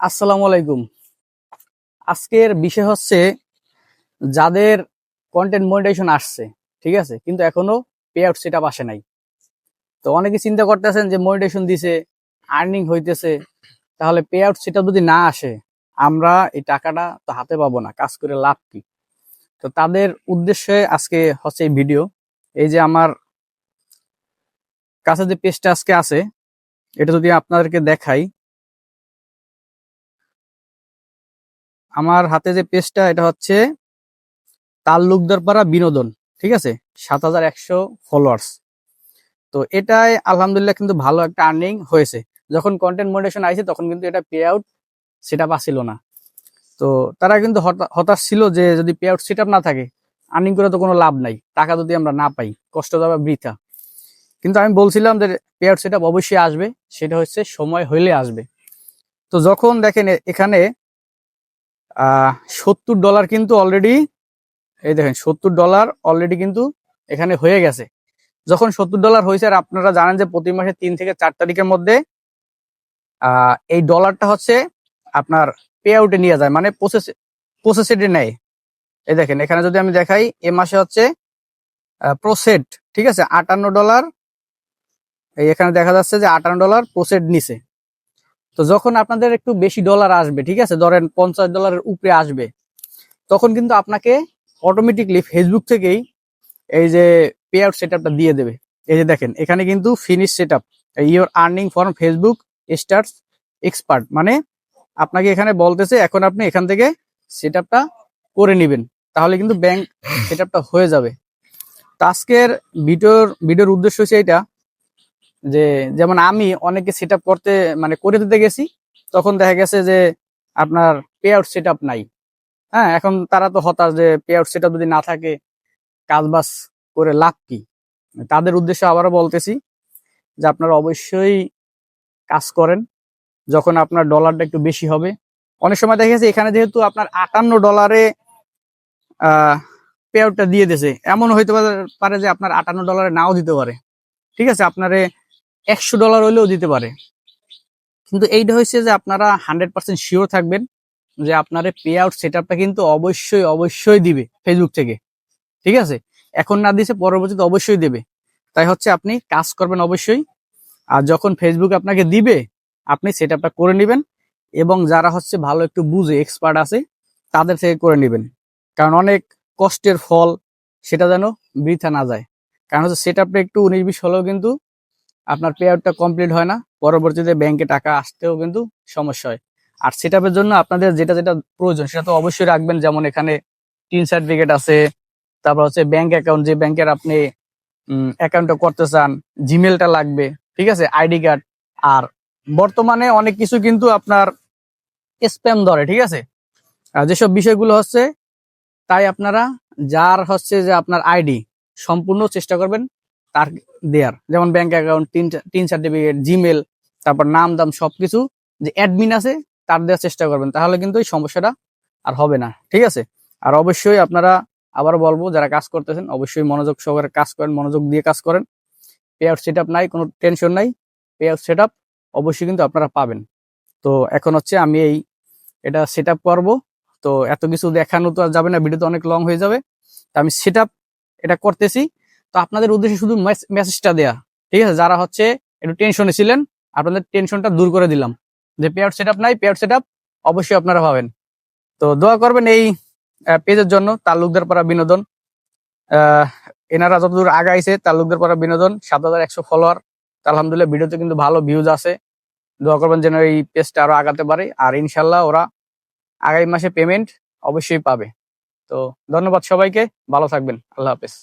আসসালামু আলাইকুম। আজকের বিষয় হচ্ছে যাদের কন্টেন্ট মনিটাইজেশন আসছে, ঠিক আছে? কিন্তু এখনও পে আউট সেট আসে নাই। তো অনেকে চিন্তা করতেছেন যে মনিটাইজেশন দিছে আর্নিং হইতেছে, তাহলে পে আউট সেটা যদি না আসে, আমরা এই টাকাটা তো হাতে পাবো না, কাজ করে লাভ কি? তো তাদের উদ্দেশ্যে আজকে হচ্ছে এই ভিডিও এই যে আমার কাছে যে পেজটা আজকে আছে, এটা যদি আপনাদেরকে দেখাই আমার হাতে যে পেজটা, এটা হচ্ছে তাল্লুকদার পাড়া বিনোদন, ঠিক আছে? সাত হাজার একশো ফলোয়ার্স তো এটাই আলহামদুলিল্লাহ কিন্তু ভালো একটা আর্নিং হয়েছে। যখন কন্টেন্ট মনিটেশন আইছে, তখন কিন্তু এটা পে আউট সেটা পাচ্ছিল না। তো তারা কিন্তু হতা- হতাশ ছিল যে যদি পে আউট সেট না থাকে আর্নিং করে তো কোনো লাভ নাই, টাকা যদি আমরা না পাই, কষ্ট যাবে বৃথা। কিন্তু আমি বলছিলাম যে পে আউট সেট অবশ্যই আসবে, সেটা হচ্ছে সময় হইলে আসবে। তো যখন দেখেন এখানে সত্তর ডলার কিন্তু অলরেডি এই দেখেন, সত্তর ডলার অলরেডি কিন্তু এখানে হয়ে গেছে। যখন সত্তর ডলার হয়েছে, আর আপনারা জানেন যে প্রতি মাসে তিন থেকে চার তারিখের মধ্যে এই ডলারটা হচ্ছে আপনার পে আউটে নিয়ে যায় মানে প্রসেস প্রসেসেডে নেয়। এই দেখেন, এখানে যদি আমি দেখাই, এ মাসে হচ্ছে প্রসেড ঠিক আছে? আটান্ন ডলার এখানে দেখা যাচ্ছে যে আটান্ন ডলার প্রসেড নিছে। তো যখন আপনাদের একটু বেশি ডলার আসবে, ঠিক আছে? ধরেন পঞ্চাশ ডলারের উপরে আসবে, তখন কিন্তু আপনাকে অটোমেটিকলি ফেসবুক থেকেই এই যে পে আউট সেট দিয়ে দেবে। এই যে দেখেন, এখানে কিন্তু finish set up your earning for Facebook stars expert মানে আপনাকে এখানে বলতেছে, এখন আপনি এখান থেকে সেট করে নেবেন, তাহলে কিন্তু ব্যাংক সেট হয়ে যাবে। তো আজকের ভিডিওর ভিডিওর উদ্দেশ্য হচ্ছে এটা যে যেমন আমি অনেকে সেট করতে মানে করে দিতে গেছি, তখন দেখা গেছে যে আপনার পে আউট সেট নাই। হ্যাঁ এখন তারা তো হতাশ যে পে আউট সেট যদি না থাকে, কাজ বাজ করে লাভ কি? তাদের উদ্দেশ্যে আবারও বলতেছি যে আপনারা অবশ্যই কাজ করেন, যখন আপনার ডলারটা একটু বেশি হবে। অনেক সময় দেখা গেছে এখানে যেহেতু আপনার আটান্ন ডলারে পে আউটটা দিয়ে দিয়েছে এমন হইতে পারে যে আপনার আটান্ন ডলারে নাও দিতে পারে। ঠিক আছে, আপনারে একশো ডলার হইলেও দিতে পারে। কিন্তু এইটা হচ্ছে যে আপনারা হান্ড্রেড পার্সেন্ট শিওর থাকবেন যে আপনার পে আউট সেট কিন্তু অবশ্যই অবশ্যই দিবে ফেসবুক থেকে। ঠিক আছে? এখন না দিছে, পরবর্তীতে অবশ্যই দেবে। তাই হচ্ছে আপনি কাজ করবেন অবশ্যই। আর যখন ফেসবুক আপনাকে দিবে, আপনি সেট করে নেবেন এবং যারা হচ্ছে ভালো একটু বুঝে এক্সপার্ট আছে, তাদের থেকে করে নেবেন। কারণ অনেক কষ্টের ফল সেটা যেন বৃথা না যায়। কারণ হচ্ছে সেট একটু উনিশ বিশ হলেও কিন্তু আপনার পে আউটটা কমপ্লিট হয় না, পরবর্তীতে ব্যাংকে টাকা আসতেও কিন্তু সমস্যা হয়। আর সেট জন্য আপনাদের যেটা যেটা প্রয়োজন, সেটা তো অবশ্যই রাখবেন। যেমন এখানে টিন সার্টিফিকেট আছে, তারপর হচ্ছে ব্যাংক অ্যাকাউন্ট যে ব্যাংকের আপনি অ্যাকাউন্টটা করতে চান জিমেলটা লাগবে, ঠিক আছে? আইডি কার্ড আর বর্তমানে অনেক কিছু কিন্তু আপনার স্প্যাম ধরে, ঠিক আছে? যেসব বিষয়গুলো হচ্ছে, তাই আপনারা, যার হচ্ছে যে আপনার আইডি সম্পূর্ণ চেষ্টা করবেন। তার দেয়ার। যেমন ব্যাংক অ্যাকাউন্ট তিন তিন সার্টিফিকেট জিমেল তারপর নাম, দাম সবকিছু যে অ্যাডমিন আছে, তার দেওয়ার চেষ্টা করবেন। তাহলে কিন্তু এই সমস্যাটা আর হবে না। ঠিক আছে? আর অবশ্যই আপনারা আবার বলব, যারা কাজ করতেছেন, অবশ্যই মনোযোগ সহকারে কাজ করেন, মনোযোগ দিয়ে কাজ করেন। পে আউট সেট নাই, কোনো টেনশন নাই। পে আউট সেট অবশ্যই কিন্তু আপনারা পাবেন। তো এখন হচ্ছে আমি এই, এটা সেট আপ করব। তো এত কিছু দেখানো তো আর যাবে না ভিডিও তো অনেক লং হয়ে যাবে। তো আমি সেট এটা করতেছি। তো আপনাদের উদ্দেশ্যে শুধু মেসেজটা দেয়া, ঠিক আছে? যারা হচ্ছে একটু টেনশনে ছিলেন, আপনাদের টেনশনটা দূর করে দিলাম। যে পে আউট সেট নাই পে আউট সেট অবশ্যই আপনারা পাবেন। তো দোয়া করবেন এই পেজের জন্য, তালুকদার পাড়া বিনোদন। এনারা যতদূর আগাইছে, তালুকদার পাড়া বিনোদন, সাত হাজার একশো ফলোয়ার আলহামদুলিল্লাহ, ভিডিওতে কিন্তু ভালো ভিউজ আছে। দোয়া করবেন যেন এই পেজটা আরও আগাতে পারে। আর ইনশাল্লাহ ওরা আগামী মাসে পেমেন্ট অবশ্যই পাবে। তো ধন্যবাদ সবাইকে। ভালো থাকবেন। আল্লাহ হাফেজ।